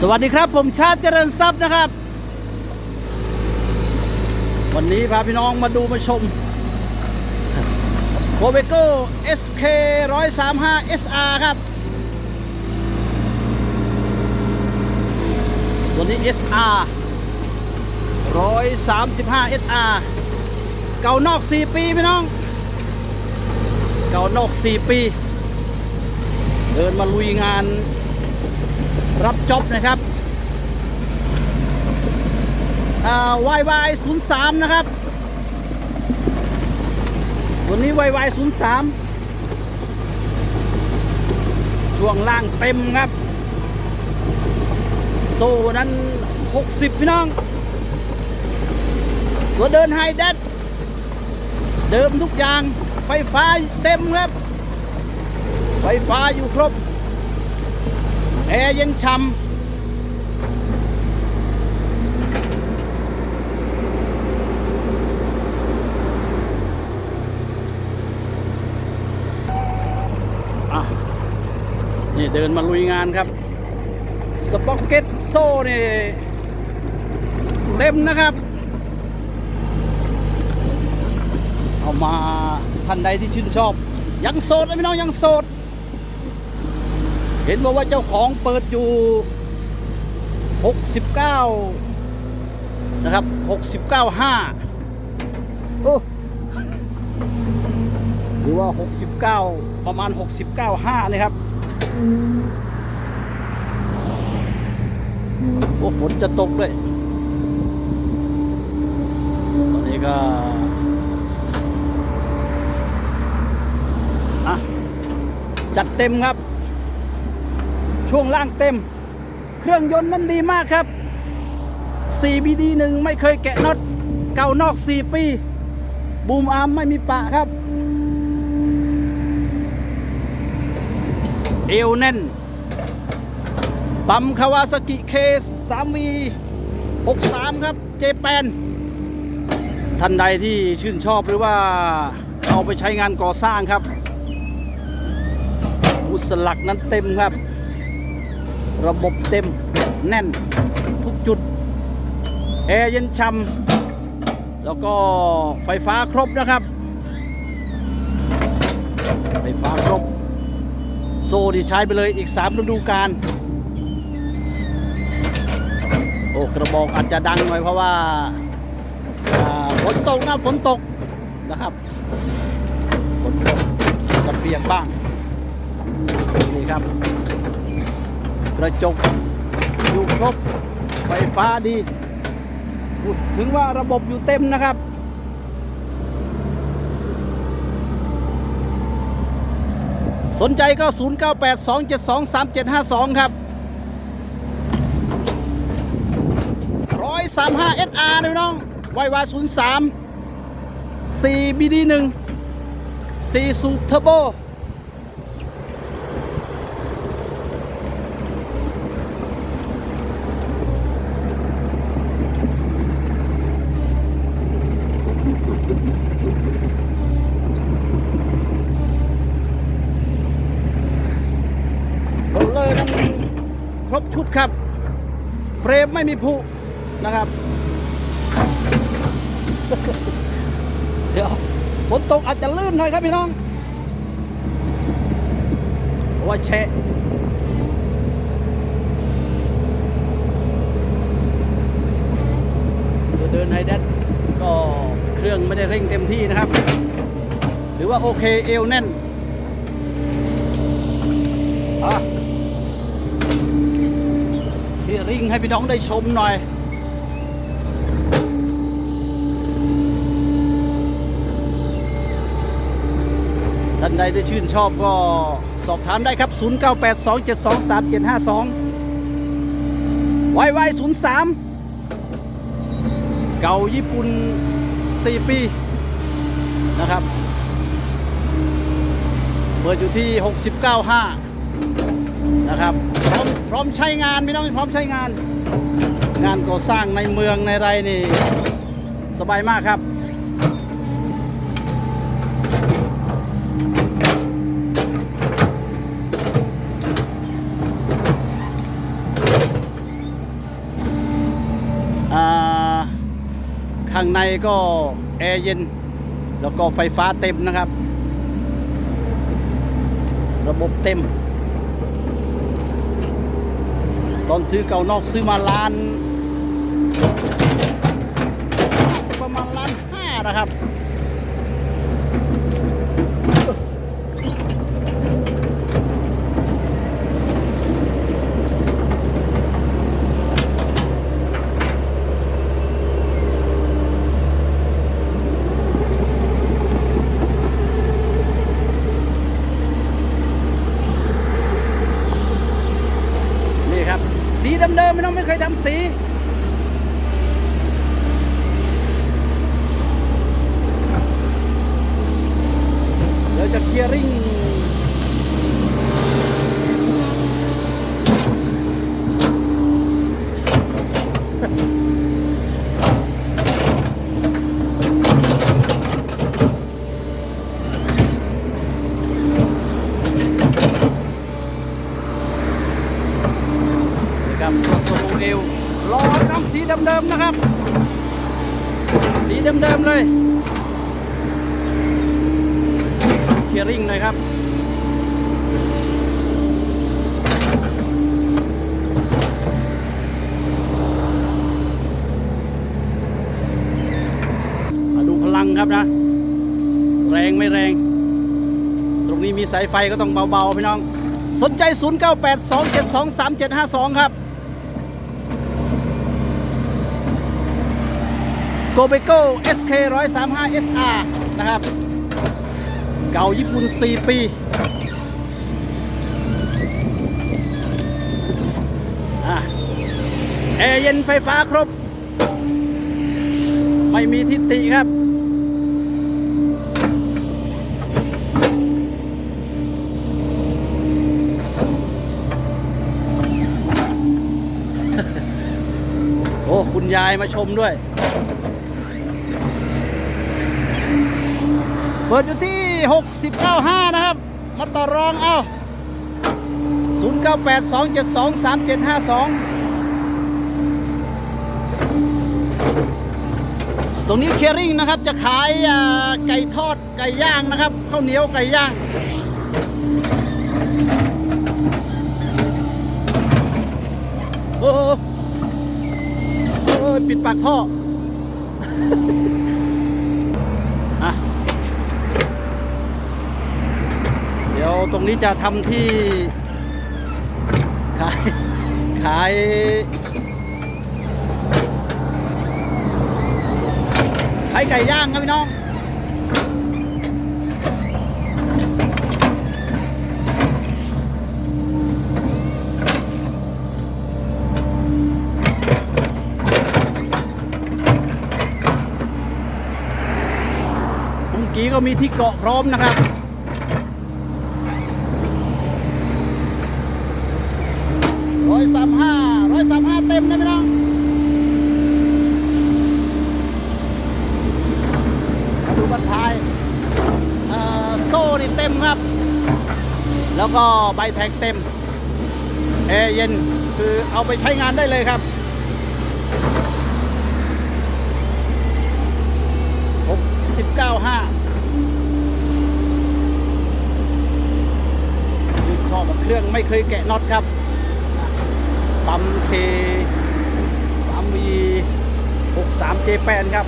สวัสดีครับผมชาติเจริญทรัพย์นะครับ วันนี้พาพี่น้องมาดูมาชมโคเบโก้ SK 135 SR ครับ ตัวนี้ SR 135 SR เก่านอก 4 ปีพี่น้อง เก่านอก 4 ปี เดินมาลุยงาน รับจ็อบนะครับวายวายศูนย์สามนะครับ ตัวนี้วายวายศูนย์สามช่วงล่างเต็มครับ โซ่นั้น 60 พี่น้อง ตัวเดินไฮแดดเดิมทุกอย่างไฟฟ้าเต็มครับ ไฟฟ้าอยู่ครบ แอร์เย็นช่ำอะนี่เดินมาลุยงานครับสป็อกเก็ตโซ่นี่เต็มนะครับ เอามาท่านใดที่ชื่นชอบ ยังโสดนะพี่น้องยังโสด เห็นบอกว่าเจ้าของเปิดอยู่ 69 นะครับ 69 5 โอ้หรือว่า 69 ประมาณ 69 5นี่ครับโอ้ฝนจะตกเลยตอนนี้ก็อะจัดเต็มครับ ช่วงล่างเต็ม เครื่องยนต์นั้นดีมากครับ 4BD 1ไม่เคยแกะน็อตเก่านอก 4 ปี บูมอาร์มไม่มีปะครับ เอวแน่น ปั๊มคาวาสกิเค3 v 63 ครับ เจแปนท่านใดที่ชื่นชอบหรือว่าเอาไปใช้งานก่อสร้างครับบุสลักนั้นเต็มครับ ระบบเต็มแน่นทุกจุด แอร์เย็นช่ำแล้วก็ไฟฟ้าครบนะครับ ไฟฟ้าครบ โซ่ที่ใช้ไปเลยอีก 3 ฤดูกาลโอ้กระบอกอาจจะดังหน่อยเพราะว่าฝนตกนะฝนตกนะครับฝนตกจะเปียกบ้างนี่ครับ กระจกอยู่ครบไฟฟ้าดี ถึงว่าระบบอยู่เต็มนะครับ สนใจก็ 0982723752 ครับ 135 SR นะพี่น้อง YY 03 4 BD 1 4 สูบเทอร์โบ โรลเลอร์นั้นครบชุดครับ เฟรมไม่มีผุนะครับ เดี๋ยวฝนตกอาจจะลื่นหน่อยครับพี่น้องโอ้ยแชะเดี๋ยวเดินไฮแดดก็เครื่องไม่ได้เร่งเต็มที่นะครับ หรือว่าโอเคเอวแน่นอะ ริงให้พี่น้องได้ชมหน่อย ท่านใดที่ชื่นชอบก็สอบถามได้ครับ 0982723752 ไวไว03 เก่าญี่ปุ่น 4 ปี นะครับ เปิดอยู่ที่ 69.5 นะครับ พร้อมพร้อมใช้งานพี่น้องพร้อมใช้งาน งานก่อสร้างในเมืองในไรนี่ สบายมากครับข้างในก็แอร์เย็น แล้วก็ไฟฟ้าเต็มนะครับ ระบบเต็ม ตอนซื้อเก่านอกซื้อมาล้าน ประมาณล้านห้านะครับ นี่ครับ สี เดิมๆไม่ต้องไม่เคยทำสี เดี๋ยวจะเคลียร์ริ่ง นะครับส่วนทรงเอวรอน้องสีเดิมๆนะครับ สี เดิมเลยเคลียร์ริงหน่อยครับมาดูพลังครับนะ แรงไม่แรง ตรงนี้มีสายไฟก็ต้องเบาๆพี่น้อง สนใจ 0982723752 ครับ โกเบโก้ SK 135 SR นะครับ เก่าญี่ปุ่น 4 ปี แอร์เย็นไฟฟ้าครบ ไม่มีทิฏฐิครับโอ้ คุณยายมาชมด้วย เปิดอยู่ที่695 นะครับ มาต่อรองเอา 0982723752 ตรงนี้เคริ่งนะครับ จะขายไก่ทอดไก่ย่างนะครับข้าวเหนียวไก่ย่างโอ้โหโอ้ปิดปากท่อ อะ เดี๋ยว ตรงนี้จะทำที่ ขายขายขายไก่ย่างครับพี่น้องกีก็มีที่เกาะพร้อมนะครับ ร้อยสามห้าร้อยสามห้าเต็มนะพี่น้องดูบันทายโซ่นี่เต็มครับ แล้วก็ใบแท็กเต็มแอร์เย็นคือเอาไปใช้งานได้เลยครับหกสิบเก้าห้าชอบเครื่องไม่เคยแกะน็อตครับ ปั๊มเคปั๊มวีหกสามเจแปนครับ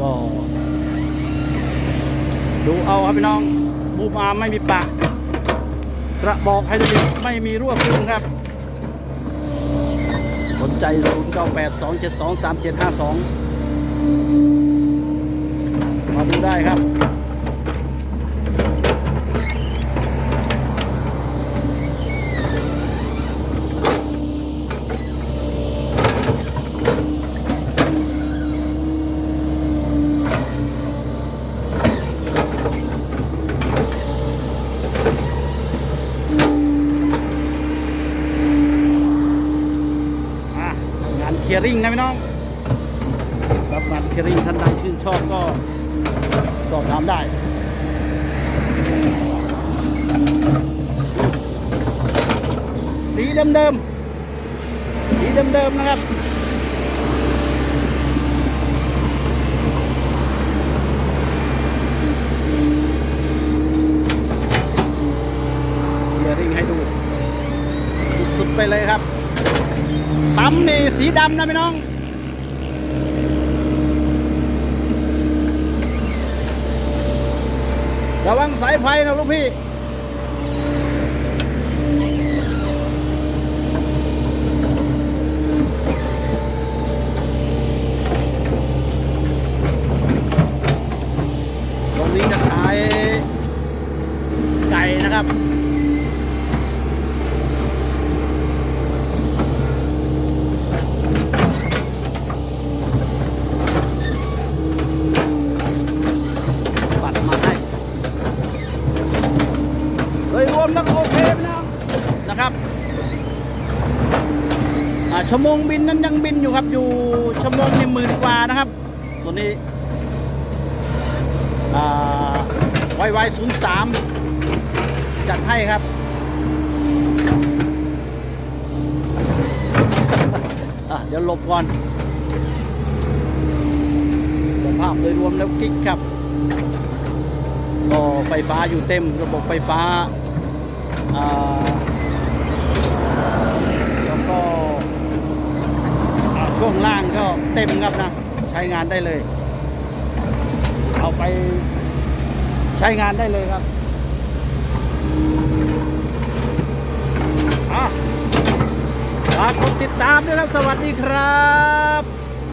ก็ดูเอาครับพี่น้องบูมอาร์ไม่มีปะก ระบอกไฮดรอลิกไม่มีรั่วซึมครับ สนใจ 0982723752 มาดูได้ครับ อะ ลี ยร์ริงนะพี่น้องรับงานเคียร์ริงท่านใดชื่นชอบก็สอบถามได้สีเดิมๆ สีเดิมๆ นะครับเคลียร์ริงให้ดู สุดๆ ไปเลยครับ ปั๊มนี่สีดำนะพี่น้องระวังสายไฟนะลูกพี่ตรงนี้จะขายไก่นะครับ ปัดมาให้โดยรวมแล้วก็โอเคนะนะครับอ่า ชั่วโมงบินนั้นยังบินอยู่ครับ อยู่ชั่วโมงนี่หมื่นกว่านะครับ ตัวนี้วายวายศูนย์สามจัดให้ครับเดี๋ยวหลบก่อน สภาพโดยรวมแล้วกิ๊กครับก็ไฟฟ้าอยู่เต็มระบบไฟฟ้าอ่าแล้วก็อ่า ช่วงล่างก็เต็มครับนะ ใช้งานได้เลย เอาไปใช้งานได้เลยครับอะฝากกดติดตามด้วยครับ สวัสดีครับ